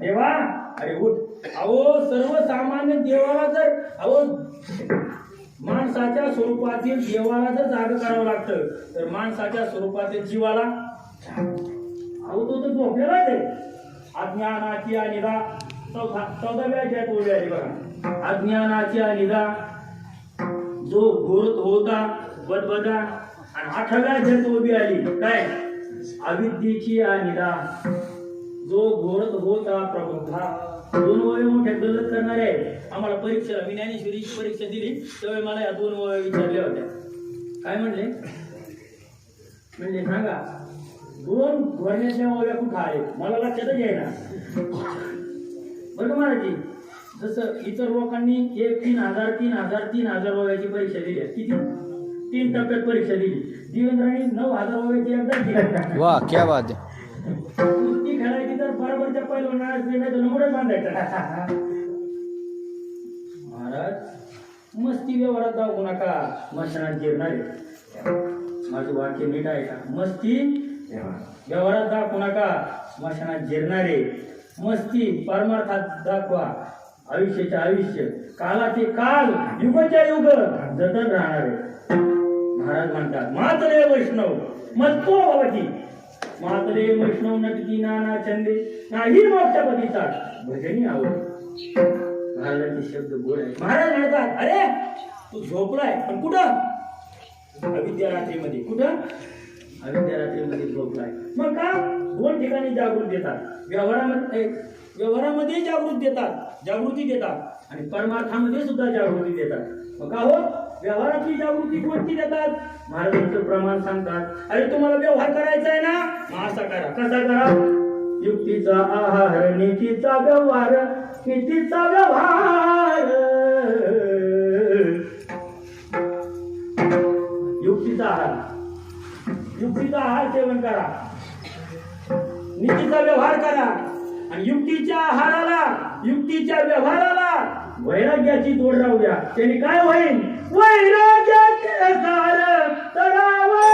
देवा अरे उठ. अहो सर्वसामान्य देवाला जर अहो माणसाच्या स्वरूपातील देवाला जर जाग करावं लागतं तर माणसाच्या स्वरूपातील जीवाला अहो तो तर झोपलेला आहे. अज्ञानाची अनिदा चौथा चौदाव्या अध्यायात बोलले आहे बघा. अज्ञानाची अनिदा जो घोरत होता बदबदा आणि आठव्या अध्यायात उभी आली. काय? अविद्येची अनिदा जो घोरत होता प्रबुद्धा दोन वय मोठ्या गल्लत करणारे आहेत. आम्हाला परीक्षा मी ज्ञानेश्वरीची परीक्षा दिली त्यावेळी मला या दोन वय विचारल्या होत्या. काय म्हणले? म्हणजे सांगा दोन भरण्याच्या वया कुठं आहेत? मला लक्षातच येणार बरं महाराजी जसं इतर लोकांनी एक तीन हजार तीन हजार तीन हजार वयाची परीक्षा दिली आहे. किती? तीन टप्प्यात परीक्षा दिली. देवेंद्रांनी नऊ हजार वयाची एकदा वा क्या बात बरोबरच्या पैलवानाला नाही तर बांधायचा. महाराज मस्ती व्यवहारात जाऊ नका. मसणात जिरणारे माझं वाक्य नीट आहे का? मस्ती व्यवहारात दाखवू नका. स्मशानात जिरणारे मस्ती परमार्थात दाखवा. आयुष्याचे आयुष्य कालाचे काल युगच्या युग जतन राहणारे. महाराज म्हणतात मात्र वैष्णव मत्तो भवती. मात्रे वैष्णव नटकी नाना छंदे नाही मोक्षपतीचा भजनी आवड महाराजांचे शब्द गोड आहे. महाराज म्हणतात अरे तू झोपलाय पण कुठं? अविद्या रात्रीमध्ये. कुठं? अविद्या रात्रीमध्ये झोपलाय. मग का? दोन ठिकाणी जागृत देतात. व्यवहारामध्ये व्यवहारामध्ये जागृत देतात जागृती देतात. आणि परमार्थामध्ये सुद्धा जागृती देतात. का हो? व्यवहारातली जागृती कोणती देतात? महाराजांचं प्रमाण सांगतात. अरे तुम्हाला व्यवहार करायचा आहे ना? असा करा. कसा करा? युक्तीचा आहार नीतीचा व्यवहार नीतीचा व्यवहार. युक्तीचा आहार. युक्तीचा आहार सेवन करा. नीतीचा व्यवहार करा. आणि युक्तीच्या आहाराला युक्तीच्या व्यवहाराला वैराग्याची जोड राहू द्या. त्याने काय होईल? वैराग्याचे सार तरावर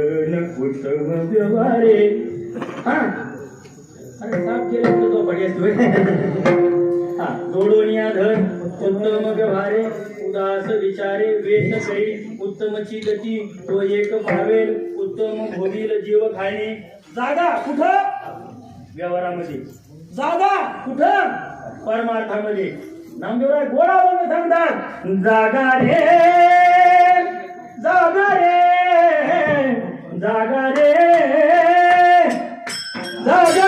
उत्तम व्यवहारे हा. अरे साफ केलं तर तो बढिया सोय हा जोडोनी याधन उत्तम व्यवहारे उदास विचारे वेद करी उत्तमची गती तो एक पावेल उत्तम भोगील जीव खाणे जागा कुठं? व्यवहारामध्ये. जागा कुठं? परमार्थामध्ये. नामदेवराय गोडा बोलून सांगतात. जागा रे. जागा रे. जागा रे जागा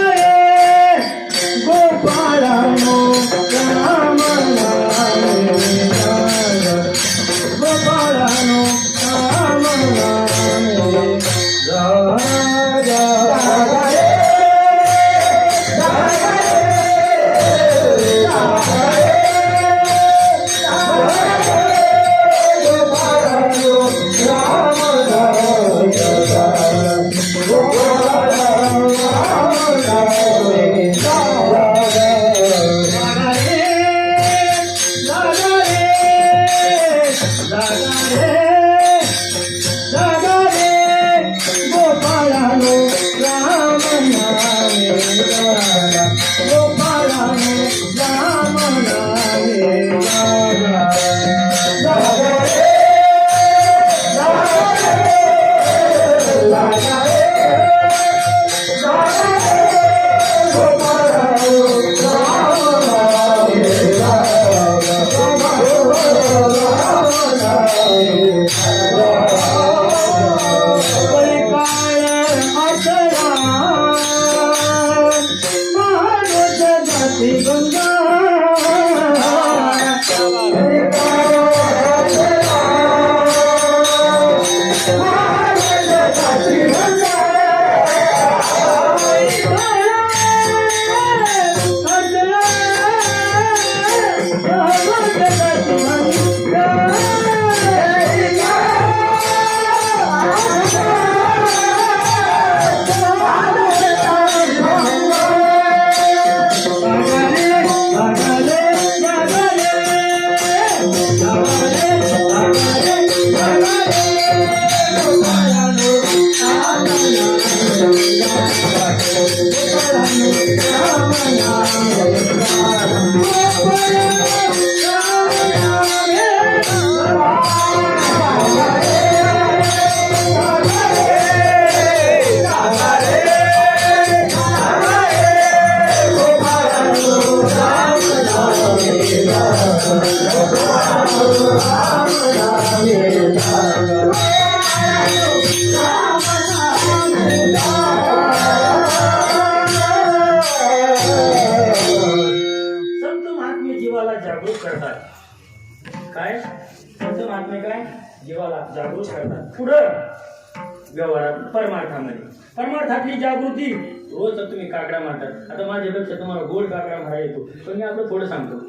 आपली जागृती. रोज तुम्ही काकडा मारतात. आता माझ्यापेक्षा तुम्हाला गोड काकडा मारा येतो. पण मी आपलं थोडं सांगतो.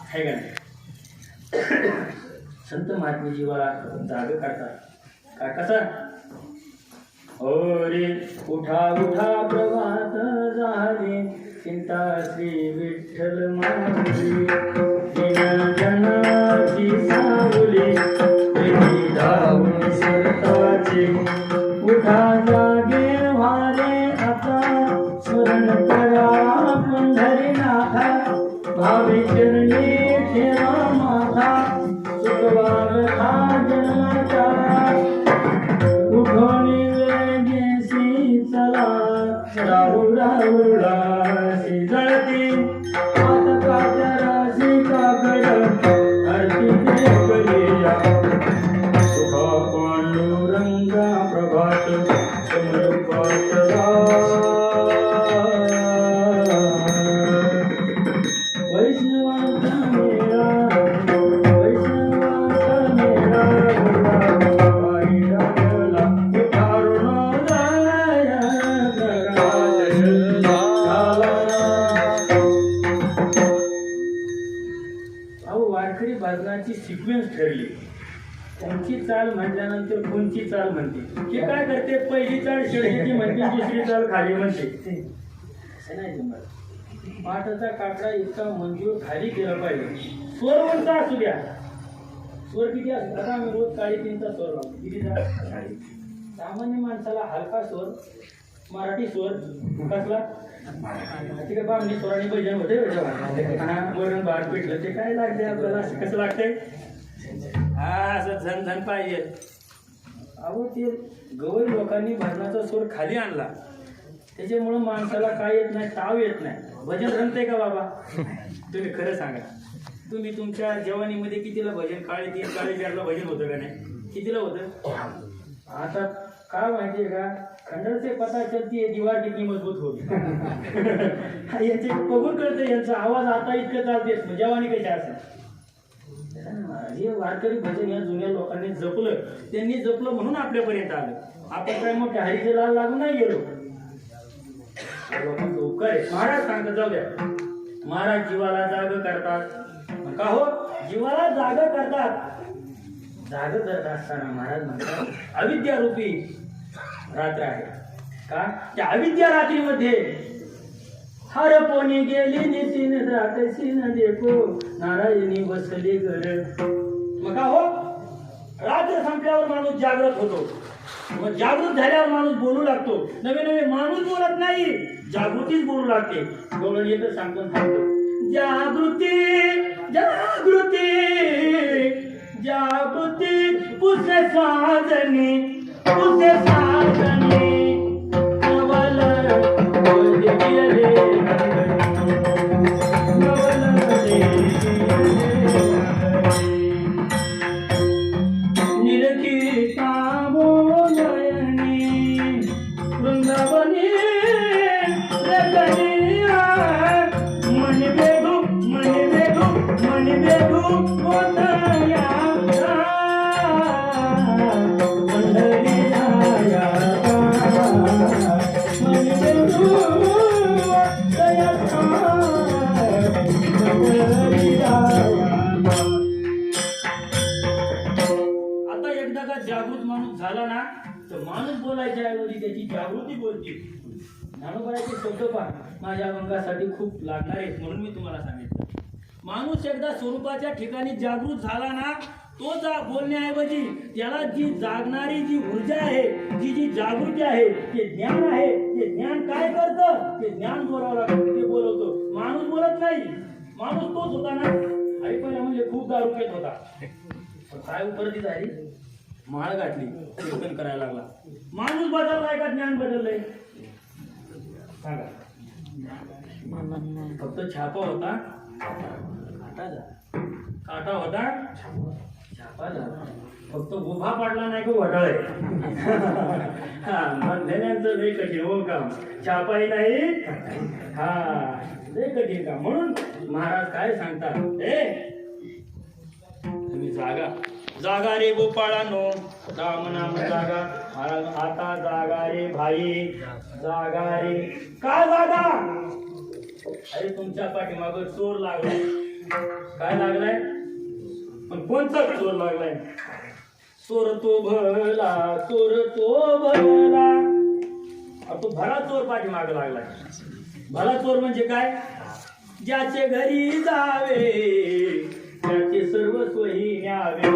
आहे का नाही? संत महात्मे जीवाला जाग काढतात. का कसा? रे उठा उठा प्रभात झाले. चिंता श्री विठ्ठल माऊली. जनाची सावली चाल म्हटल्यानंतर कोणची चाल म्हणते? हे काय करते? पहिली चाल शेळीची म्हणते दुसरी चाल खाली म्हणते. असं नाही जमत पाठाचा काकडा इतका मंजूर खाली केला पाहिजे. स्वर म्हणता असू द्या. स्वर किती असू आता आम्ही रोज काळी तीनचा स्वर लावतो. कितीचा सामान्य माणसाला हलका स्वर मराठी स्वर कसला? ते बामणी स्वराने भजन होते वरण बार पेटलं ते काय लागते आपल्याला? कसं लागतंय? हा असं झन झन पाहिजे. अहो ते गवई लोकांनी भजनाचा सूर खाली आणला. त्याच्यामुळं माणसाला काय येत नाही ताव येत नाही. भजन रमते का बाबा? तुम्ही खरं सांगा. तुम्ही तुमच्या जवानीमध्ये कितीला भजन काळे तीन काळे चारला भजन होतं का नाही? कितीला होतं? आता काय माहितीये का? खंडरचे पता चलती है दीवार किती मजबूत होती. याचे बघून कळतं यांचा आवाज आता इतकं चालते जवानी कशा असेल? हे वारकरी भजन या जुन्या लोकांनी जपलं. त्यांनी जपलं म्हणून आपल्यापर्यंत आलं. आपण काय मग हरीचे लाल लागून नाही गेलो? लोकांचा उपकार आहे. महाराज सांगतात जाऊ द्या. महाराज जीवाला जाग करतात. का हो? जीवाला जाग करतात. जाग करत असताना महाराज म्हणतात अविद्या रूपी रात्र आहे. का? त्या अविद्या रात्रीमध्ये हर पोनी गेली नितीन रातशी न देखो नारायणी बसली घर. मग का हो? रात्र संपल्यावर माणूस जागृत होतो. मग जागृत झाल्यावर माणूस बोलू लागतो. नवे नवे माणूस बोलत नाही जागृतीच बोलू लागते. डोळं येत सांगून सांगतो. जागृती जागृती जागृती पुसे साजनी पुसे साजनी. ज्ञानोबाचे शब्द पहा माझ्या अंगासाठी खूप लागणार आहेत म्हणून मी तुम्हाला सांगितलं. माणूस एकदा स्वरूपाच्या ठिकाणी जागृत झाला ना तो जा बोलण्याऐवजी त्याला जी जागणारी जी ऊर्जा आहे जी जी जागृती आहे ते ज्ञान आहे. ते ज्ञान काय करतं? ते ज्ञान बोलावं लागतं. ते बोलवतो. माणूस बोलत नाही. माणूस तोच होता ना. आई पण म्हणजे खूप दारू पेत होता काय उपरती झाली माळ घातली कीर्तन करायला लागला. माणूस बदललाय का? ज्ञान बदललंय. सांगा फक्त छापा होता. काटा झाला. काटा होता. छापा झाला. फक्त उभा पडला नाही का वडाळ. हा बंधन्यांचं लय कठीण हो काम छापाही नाही. हा लय कठीण काम. म्हणून महाराज काय सांगतात? ए तुम्ही जागा. जागा रे गोपाळानो. राम नाम जागा. आता जागा रे भाई जागा रे का जागा? अरे तुमच्या पाठीमाग चोर लागलाय. काय लागलाय? पण कोणता चोर लागलाय? चोर तो भला चोर तो भला. तो भला चोर पाठीमाग लागलाय. भला चोर म्हणजे काय? ज्याचे घरी जावे त्याचे सर्व सोयी न्यावे.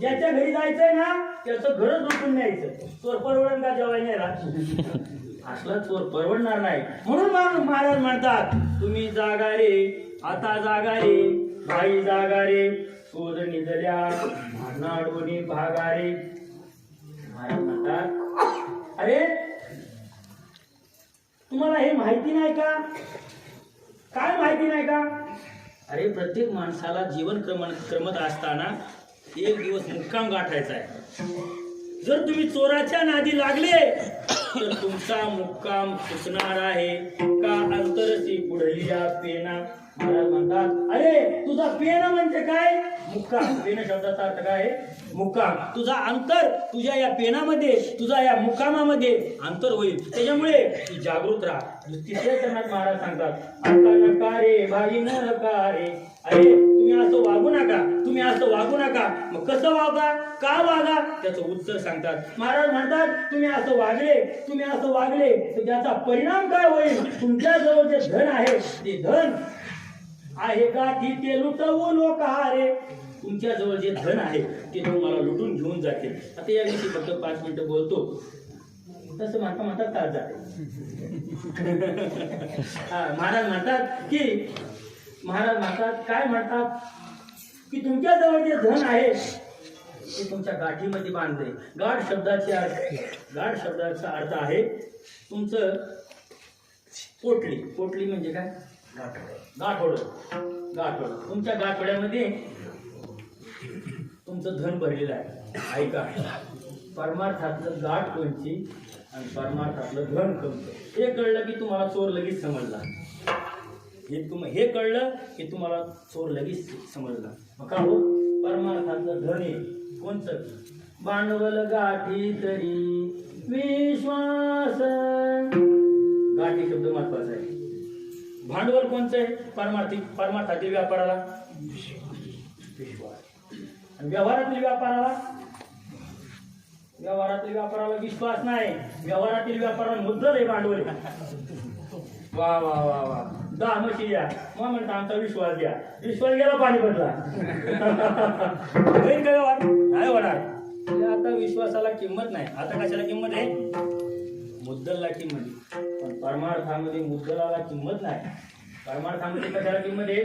ज्याच्या घरी जायचंय ना त्याचं घरच उठून न्यायचं. चोर परवडण का जेवाय नाही असला चोर परवडणार नाही. म्हणून मा- महाराज म्हणतात तुम्ही जागा रे आता जागा रे भाई जागा रे शोध निजल्या नाडोनी भागा रे महाराज म्हणतात अरे तुम्हाला हे माहिती नाही का? काय माहिती नाही का? अरे प्रत्येक माणसाला जीवन क्रम क्रमत असताना एक दिवस मुक्काम गाठायचा आहे. जर तुम्ही चोराच्या नादी लागले तर तुमचा मुक्काम सुचणार आहे. का अंतरची पुढली पेना? मला म्हणतात अरे तुझा पेना म्हणजे काय? मुक्काम. पेन शब्दाचा अर्थ काय आहे? मुक्काम. तुझा अंतर तुझ्या या पेनामध्ये तुझा या मुक्कामामध्ये अंतर होईल. त्याच्यामुळे तू जागृत राहा. तिसऱ्या चरणात महाराज सांगतात आता नका रे भाई नका रे. अरे तुम्ही असं वागू नका. तुम्ही असं वागू नका. मग कसं वागा? का वागा? त्याचं उत्तर सांगतात. महाराज म्हणतात तुम्ही असं वागले तुम्ही असं वागले तर त्याचा परिणाम काय होईल? तुमच्याजवळ जे धन आहे ते धन आहे का? ती ते लुटवू लोक हारे तुमच्या जवळ जे धन आहे ते तुम्हाला लुटून घेऊन जातील. आता याविषयी फक्त पाच मिनिटं बोलतो. तसं म्हणता म्हणतात तास जाते हा, महाराज म्हणतात की महाराज म्हणतात काय म्हणतात? की तुमच्याजवळ जे धन आहे ते तुमच्या गाठीमध्ये बांधले. गाठ शब्दाचे अर्थ गाठ शब्दाचा अर्थ आहे तुमचं पोटली. पोटली म्हणजे काय? गाठोड गाठोड तुमच्या गाठोड्यामध्ये तुमचं धन भरलेलं आहे. ऐका. परमार्थातलं गाठ कोणची आणि परमार्थातलं धन कोणतं? हे कळलं की तुम्हाला चोर लगेच समजला. हे तुम हे कळलं की तुम्हाला चोर लगेच समजला. मग का हो परमार्थातलं धन आहे कोणचं? भांडवल गाठी तरी विश्वास. गाठी शब्द महत्त्वाचा आहे. भांडवल कोणचं आहे? परमार्थी परमार्थातील व्यापाराला? विश्वास आणि व्यवहारातील व्यापाराला? व्यवहारातील व्यापाराला विश्वास नाही. व्यवहारातील व्यापाराला मुद्दल आहे भांडवल. वा वा वा वा. दहा म्हशी या मग म्हणता आमचा विश्वास घ्या. विश्वास गेला पाणी बदला होईल का व्यवहार? नाही होणार. म्हणजे आता विश्वासाला किंमत नाही. आता कशाला किंमत आहे? मुद्दलला किंमत आहे. पण परमार्थामध्ये मुद्दलाला किंमत नाही. परमार्थामध्ये कशाला किंमत आहे?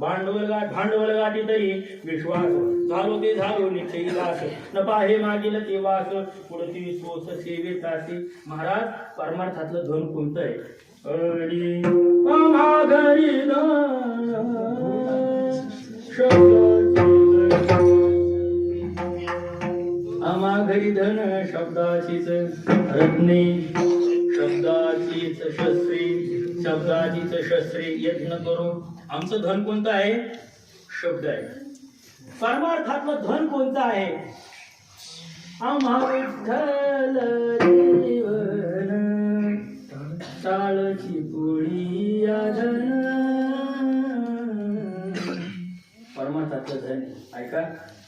भांडवल गाठ भांडवल गाठी तरी विश्वास. झालो ते झालो निश्चयी वास. न पाहे मागील ते वास. पुढती सोस सेवे तासी महाराज परमार्थातलं धन कोणतं आहे? माघारी धन शब्दाचीच. रत्ने शब्दाचीच शस्त्री. शब्दाचीच शस्त्री यत्न करू. आमचं धन कोणतं आहे? शब्द आहे. परमार्थातलं धन कोणतं आहे? आम्हा विठ्ठल जीवन टाळची पोळी धन परमार्थातलं धन ऐका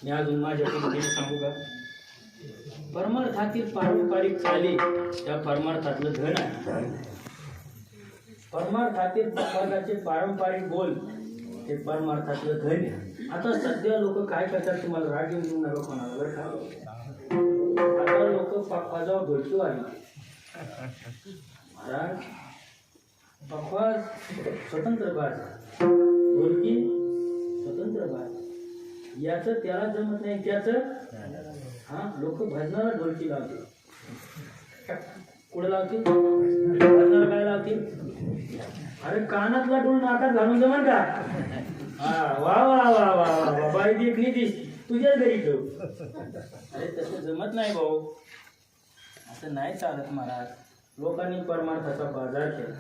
मी अजून माझ्या पद्धतीने सांगू का? परमार्थातील पारंपरिक चाली त्या परमार्थातलं धन आहे. परमार्थातील समाजाचे पारंपरिक बोल हे परमार्थातलं धैर्य. आता सध्या लोक काय करतात तुम्हाला राग येऊन देऊ नका कोणाला बरं का? आता लोक पप्पाजावर भेटतो आहे महाराज पप्पा स्वतंत्र बाज बोलकी स्वतंत्र बाज याचं त्याला जमत नाही त्याचं हा लोक भजनाला ढोलकी लावतील. कुठं लावतील? भजनाला काय लावतील? अरे कानातला डोल नाकात घालून जमन का? हा वा वा वा वा वा बाई देखणी दिस तुझ्याच घरी ठेव. अरे तसं जमत नाही भाऊ. असं नाही चालत महाराज. लोकांनी परमार्थाचा बाजार केला.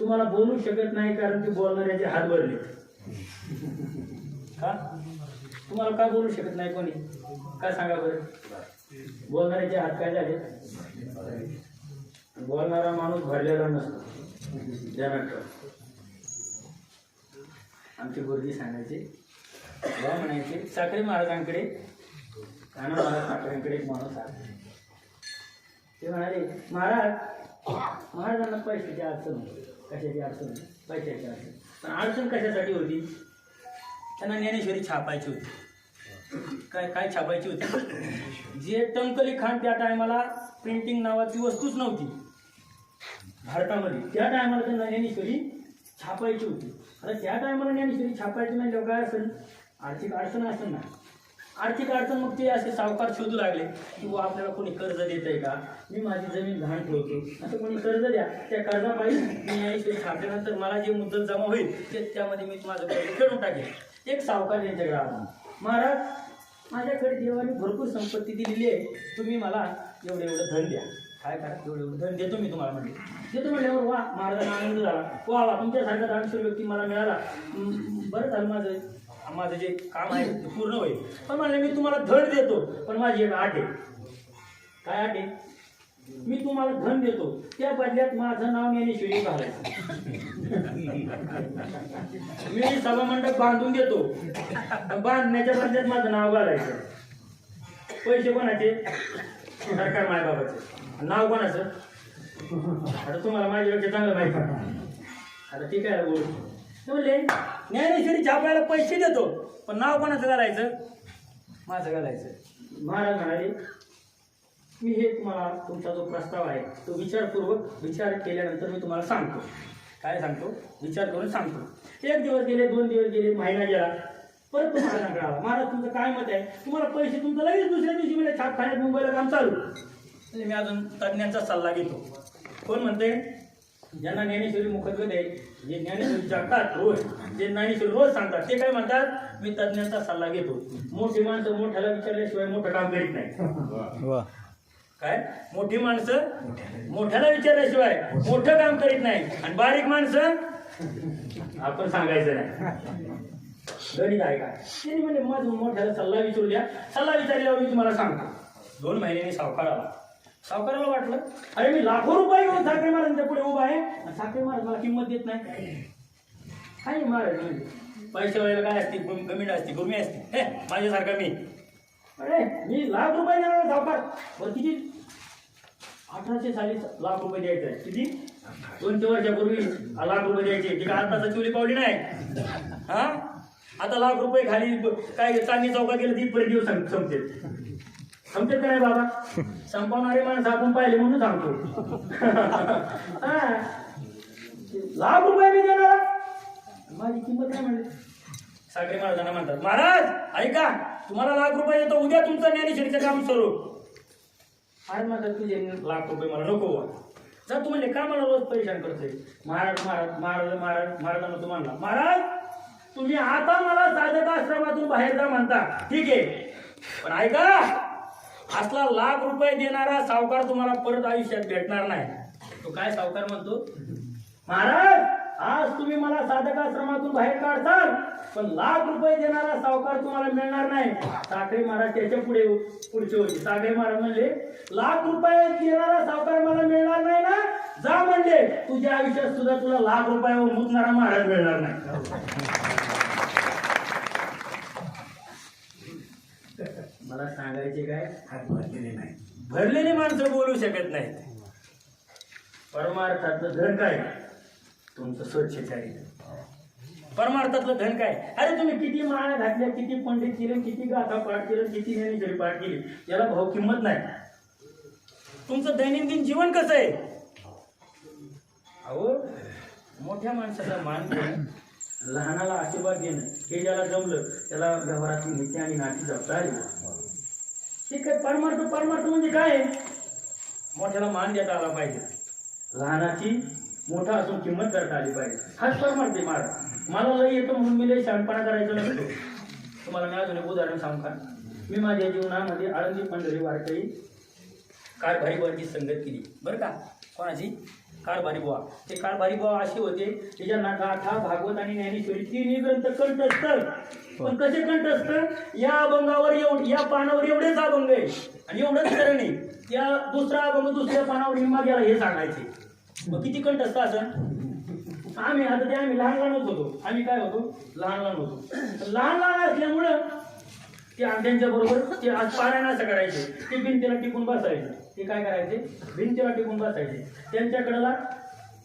तुम्हाला बोलू शकत नाही कारण की बोलणाऱ्याचे हात भरले. का तुम्हाला का बोलू शकत नाही कोणी? काय सांगा बरं? बोलणाऱ्याचे हात काय झाले? बोलणारा माणूस भरलेला नसतो. ध्यानात ठेवा. आमचे गुरुजी सांगायचे. तेव्हा म्हणायचे साखरे महाराजांकडे काना महाराज साखरेंकडे एक माणूस आला. ते म्हणाले महाराज महाराजांना पैशाची अडचण होती. कशाची अडचण पैशाची अडचण. पण अडचण कशासाठी होती? त्यांना ज्ञानेश्वरी छापायची होती. काय काय छापायची होती? जे टंकली खान त्या टायमाला प्रिंटिंग नावाची वस्तूच नव्हती. भारतामध्ये. त्या टायमाला त्यांना ज्ञानेश्वरी छापायची होती. आता त्या टायमाला ज्ञानेश्वरी छापायची म्हणजे नाही काय असेल? आर्थिक अडचण असेल ना. आर्थिक अडचण मग ते असे सावकार शोधू लागले की बुवा आपल्याला कोणी कर्ज देत आहे का? मी माझी जमीन घाण ठेवतो. असं कोणी कर्ज द्या. त्या कर्जापायी मी ज्ञानेश्वरी छापल्यानंतर मला जे मुद्दल जमा होईल ते त्यामध्ये मी माझं कर्ज फेडून टाकेल एक सावकार यांच्याकडे आला महाराज माझ्याकडे देवाने भरपूर संपत्ती दिलेली आहे. तुम्ही मला एवढं एवढं धन द्या. काय करा? एवढं धन देतो मी तुम्हाला म्हणजे. देतो म्हटल्यावर वा महाराजांना आनंद झाला. वा वा तुमच्यासारखा दानशूर व्यक्ती मला मिळाला. बरं झालं माझं. माझं जे काम आहे ते पूर्ण होईल. पण म्हणलं मी तुम्हाला धन देतो पण माझी एक आठ आहे. काय आठ आहे? मी तुम्हाला धन देतो. त्या बदल्यात माझं नाव ज्ञानेश्वरी घालायचं. मी सभामंडप बांधून देतो. बांधण्याच्या बदल्यात माझं नाव घालायचं. पैसे कोणाचे? सरकार मायबाबाचे नाव कोणाचं? आता तुम्हाला माझ्यापेक्षा चांगलं माहिती आहे. आता ठीक आहे बोल ते म्हणले ज्ञानेश्वरी छापायला पैसे देतो पण नाव कोणाचं घालायचं? माझं घालायचं. महाराज म्हणाले मी हे तुम्हाला तुमचा जो प्रस्ताव आहे तो विचारपूर्वक विचार केल्यानंतर मी तुम्हाला सांगतो. काय सांगतो? विचार करून सांगतो. एक दिवस गेले दोन दिवस गेले महिना गेला परत तुम्हाला महाराजांकडे महाराज तुमचं काय मत आहे? तुम्हाला पैसे तुमचं लगेच दुसऱ्या दिवशी म्हणजे छापखान्यात मुंबईला काम चालू. म्हणजे मी अजून तज्ज्ञांचा सल्ला घेतो. कोण म्हणते? ज्यांना ज्ञानेश्वरी मुखत्व आहे जे ज्ञानेश्वरी जगतात रोज जे ज्ञानेश्वरी रोज सांगतात ते काय म्हणतात? मी तज्ज्ञांचा सल्ला घेतो. मोठी माणसं मोठ्याला विचारल्याशिवाय मोठं काम करीत नाही काय? मोठी माणसं मोठ्याला. विचारल्याशिवाय मोठं काम करीत नाही आणि बारीक माणसं? आपण सांगायचं नाही. गणित आहे का? त्यांनी म्हणजे माझं मोठ्याला सल्ला विचारू द्या. सल्ला विचारल्यावर मी तुम्हाला सांगतो. दोन महिन्यांनी सावकार आला. सावकाराला वाटलं अरे मी लाखो रुपये घेऊन साखरे महाराजांच्या पुढे उभा आहे. आणि साखरे महाराज मला किंमत देत नाही. काय महाराज म्हणजे पैसे वगैरे काय असते कमी असते गुरमी असते हे माझ्यासारखा मी. अरे मी लाख रुपये देणार सावकार. बरं किती? अठराशे साली लाख रुपये द्यायचं आहे किती? दोनशे वर्षापूर्वी लाख रुपये द्यायचे. ती काय आताचा चुली पावली नाही. हा? आता लाख रुपये खाली काय चांदी चौका गेलं ती परत दिवस संपते. संपते काय बाबा? संपवणारे माणसं आपण पाहिले म्हणून सांगतो. लाख रुपये मी देणार. माझी किंमत काय म्हणली सागरे महाराजांना म्हणतात महाराज ऐका तुम्हाला लाख रुपये देतो उद्या तुमचं ज्ञानेश्वरीचं काम सुरू. अरे माझा तुझे लाख रुपये मला नको जर जा तू म्हणले का मला रोज परेशान करते महाराज महाराज महाराज महाराज महाराजांना तू म्हणला महाराज तुम्ही आता मला साधक आश्रमातून बाहेर जा म्हणता ठीक आहे. पण ऐका असला लाख रुपये देणारा सावकार तुम्हाला परत आयुष्यात भेटणार नाही. तो काय सावकार म्हणतो? महाराज आज तुम्ही मला साधक आश्रमातून बाहेर काढताल पण लाख रुपये देणारा सावकार तुम्हाला मिळणार नाही. साखरे महाराज त्याच्या पुढे पुढचे होते. साखरे महाराज म्हणले लाख रुपये देणारा सावकार मला मिळणार नाही ना? जा म्हणले तुझ्या आयुष्यात सुद्धा तुला लाख रुपयावर मुतणारा महाराज मिळणार नाही. मला सांगायचे काय? भरलेली माणसं बोलू शकत नाहीत. परमार्थातलं धन काय? तुमचं स्वच्छ चारित्र परमार्थातलं धन काय? अरे तुम्ही किती माळा घातल्या किती पंडित केले किती गाथा पाठ केलं किती ज्ञानेश्वरी पाठ केली याला भाव किंमत नाही. तुमचं दैनंदिन जीवन कसं आहे? अहो मोठ्या माणसाला मान देणं लहानाला आशीर्वाद देणं हे ज्याला जमलं त्याला व्यवहारातली नीती आणि नाती जपता आली. ठीक आहे परमार्थ परमार्थ म्हणजे काय? आहे? मोठ्याला मान देता आला पाहिजे. लहानाची मोठा असून किंमत करता आली पाहिजे. हाच परमार्थ आहे महाराज. मला लय येतो म्हणून मी लय शहाणपणा करायचं नसतो तुम्हाला मी अजून एक उदाहरण सांग का? मी माझ्या जीवनामध्ये आळंदी पंढरी वारकरी कारभारी वर्गी संगत केली. बरं का? कोणाची? कारभारी बुवा ते कारभारी बुवा असे होते की ज्यांना गाथा भागवत आणि ज्ञानेश्वरी तिन्ही ग्रंथ कंठस्थ पण कसे कंठस्थ या अभंगावर एवढ या पानावर एवढेच अभंग आहे आणि एवढंच खरं आहे या दुसरा अभंग दुसऱ्या पानावर निम्मा गेला हे सांगायचे मग किती कंठस्थ असं? आम्ही आता ते आम्ही लहान लहानच होतो. आम्ही काय होतो? लहान लहान होतो. लहान लहान असल्यामुळं ते अंड्यांच्या बरोबर ते आज पारायण असं करायचे. ते भिंतीला टिकून बसायचे. ते काय करायचे? भिंतीला टिकून बसायचे. त्यांच्याकडला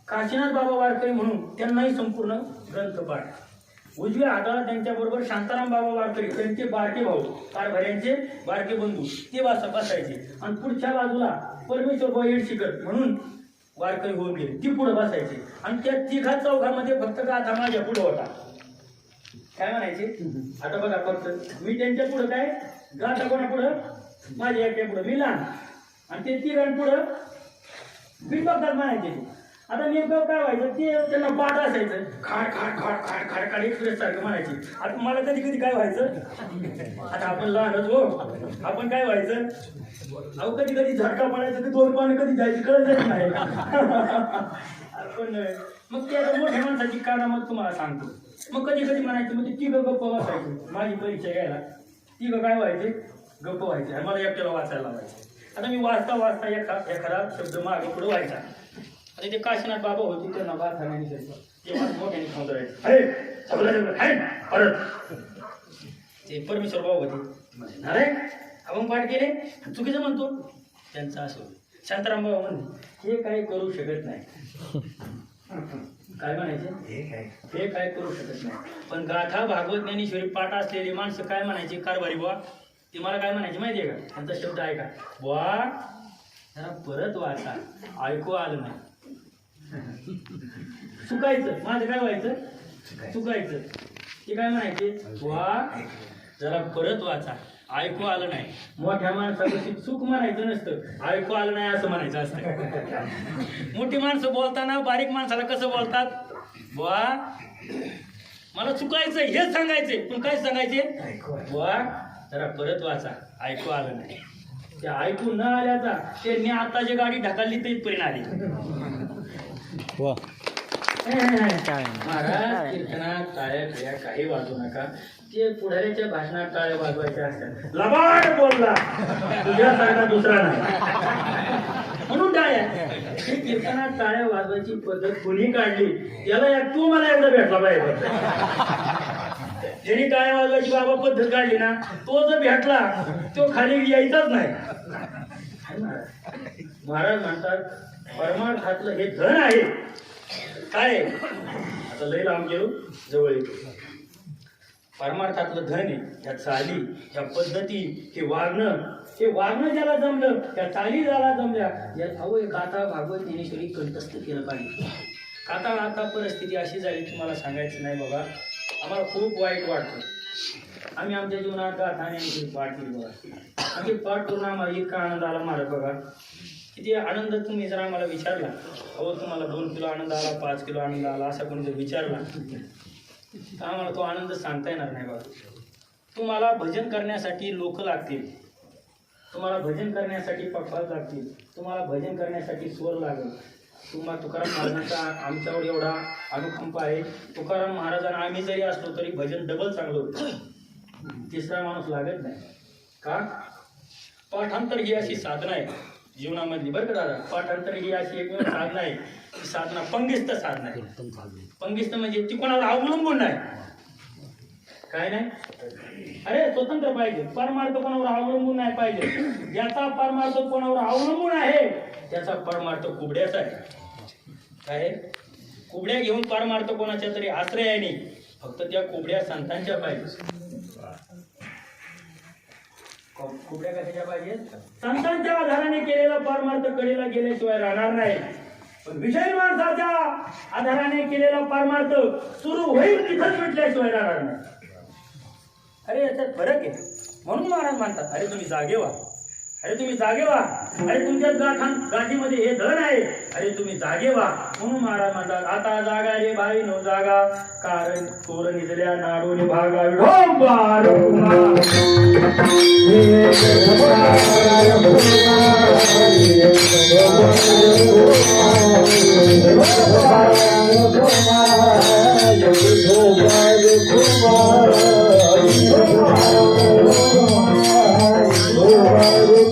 काशीनाथ बाबा वारकरी म्हणून त्यांनाही संपूर्ण ग्रंथपाठ उजव्या हाताला त्यांच्याबरोबर शांताराम बाबा वारकरी त्यांचे बारके भाऊ कारभाऱ्यांचे बारके बंधू ते वास बसायचे. आणि पुढच्या बाजूला परमेश्वर भाऊ येडशीकर म्हणून वारकरी होऊन गेले. ती पुढे बसायचे. आणि त्या तिघा चौघामध्ये फक्त गाथा माझ्या पुढे होता. काय म्हणायचे? आता बघा फक्त मी त्यांच्या पुढं काय? गाथा कोणा पुढं? माझ्या एकट्या पुढं. मी लहान. आणि ते तिघां पुढं मी बघतात म्हणायचे. आता नेमकं काय व्हायचं? ते त्यांना बाद असायचं. खाड खाड खाड खाड खाड खाड एक्सप्रेस सारखं म्हणायचे. आता मला कधी कधी काय व्हायचं? आता आपण लहानच हो. आपण काय व्हायचं? अहो कधी कधी झटका पडायचं ते दोन पानं कधी जायची कळत नाही. पण मग ते आता मोठ्या माणसाची मग तुम्हाला सांगतो. मग कधी कधी म्हणायचं मग ते तिघं गप्प बसायचे. माझी परीक्षा घ्यायला. तिघं काय व्हायचे? गप्प व्हायचे. आणि मला एकट्याला वाचायला लावायचे. आता मी वाचता वाचता एखा एखादा शब्द मागे पुढे व्हायचा. आणि ते काशीनाथ बाबा होते त्यांना वाचा ते मला मोठ्याने खाऊन परत ते परमेश्वर बाबा होते. म्हणजे आपण पाठ केले? चुकीचं म्हणतो. त्यांचं असं शांतराम शांताराम बाबा म्हणते हे काही करू शकत नाही. काय म्हणायचे? हे काय? करू शकत नाही. पण गाथा भागवत ज्ञानेश्वरी पाठ असलेली माणसं काय म्हणायची? कारभारी बुवा. ते मला काय म्हणायचे माहितीये का? त्यांचा शब्द ऐका. बुवा जरा परत वाचा. ऐकू आलं नाही. चुकायचं. माझं काय व्हायचं? चुकायचं. ते काय म्हणायचे? बुवा जरा परत वाचा. ऐकू आलं नाही. मोठ्या माणसापाशी चूक म्हणायचं नसतं. ऐकू आलं नाही असं म्हणायचं असतं. मोठी माणसं बोलताना बारीक माणसाला कसं बोलतात? बुवा मला चुकायचं हेच सांगायचे पण काय सांगायचे? बुवा जरा परत वाचा. ऐकू आलं नाही. ते ऐकू न आल्याचा त्यांनी आता जी गाडी ढकलली तेच परिणाम आली. महाराज कीर्तनात टाळ्या बिळ्या काही वाजू नका. ते पुढाऱ्याच्या भाषणात टाळ्या वाजवायच्या असतात. लबाड बोलला. तुझ्यासारखा दुसरा नाही. म्हणून काय? हे कीर्तनात टाळ्या वाजवायची पद्धत कोणी काढली? याला या तू मला एकदा भेटला पाहिजे त्यांनी टाळ्या वाजवायची बाबा पद्धत काढली ना तो जर भेटला तो खाली यायचाच नाही. महाराज? महाराज म्हणतात परमार्थातलं हे धन आहे. काय? आहे? आता लय लांब गेलो जवळ येतो. परमार्थातलं धन आहे ह्या चाली ह्या पद्धती हे वागणं हे वागणं ज्याला जमलं त्या चाली ज्याला जमल्या या अहो हे गाथा भागवत ज्ञानेश्वरी कंठस्थ केलं पाहिजे. आता आता परिस्थिती अशी झाली तुम्हाला सांगायचं नाही बाबा. आम्हाला खूप वाईट वाटतं. आम्ही आमच्या जीवनात गाथा आणि पाठ केली बघा. आम्ही पाठ करून आम्हाला इतका आनंद आला महाराज बघा. किती आनंद तुम्ही जर आम्हाला विचारला अहो तुम्हाला दोन किलो आनंद आला पाच किलो आनंद आला असा कोणी जर विचारला तर आम्हाला तो आनंद सांगता येणार नाही बाबा. तुम्हाला भजन करण्यासाठी लोक लागतील. तुम्हाला भजन करण्यासाठी पक्षात लागतील. तुम्हाला भजन करण्यासाठी स्वर लागेल. तुम्हाला तुकाराम महाराजांचा आमच्यावर एवढा अनुकंप आहे. तुकाराम महाराजांना आम्ही जरी असलो तरी भजन डबल चांगलं होतं. तिसरा माणूस लागत नाही. का? पाठांतर ही अशी साधना आहे जीवनामधली. बरं का दादा? पाठांतर ही अशी एक साधना आहे. ती साधना पंगिस्त साधना आहे. पंगिस्त म्हणजे ती कोणावर अवलंबून नाही. काय नाही? अरे स्वतंत्र पाहिजे. परमार्थ कोणावर अवलंबून नाही पाहिजे. ज्याचा परमार्थ कोणावर अवलंबून आहे त्याचा परमार्थ कुबड्याचा आहे. काय कुबड्या घेऊन परमार्थ कोणाच्या तरी आश्रयाने फक्त त्या कुबड्या संतांच्या पाहिजे. कुबड्या कशाच्या पाहिजे संतांच्या आधाराने केलेला परमार्थ कडेला गेल्याशिवाय राहणार नाही. पण विषय माणसाच्या आधाराने केलेला परमार्थ सुरू होईल तिथंच भेटल्याशिवाय राहणार नाही. अरे याच्यात फरक आहे. म्हणून महाराज मानतात अरे तुम्ही जागे व्हा. अरे तुम्ही जागे व्हा. अरे तुमच्या गाठां गाठीमध्ये हे धन आहे. अरे तुम्ही जागे व्हा. म्हणून महाराज म्हणतात आता जागा रे भाई नो जागा. कारण चोर निजल्या नाडून भागा. विढोबार Oh,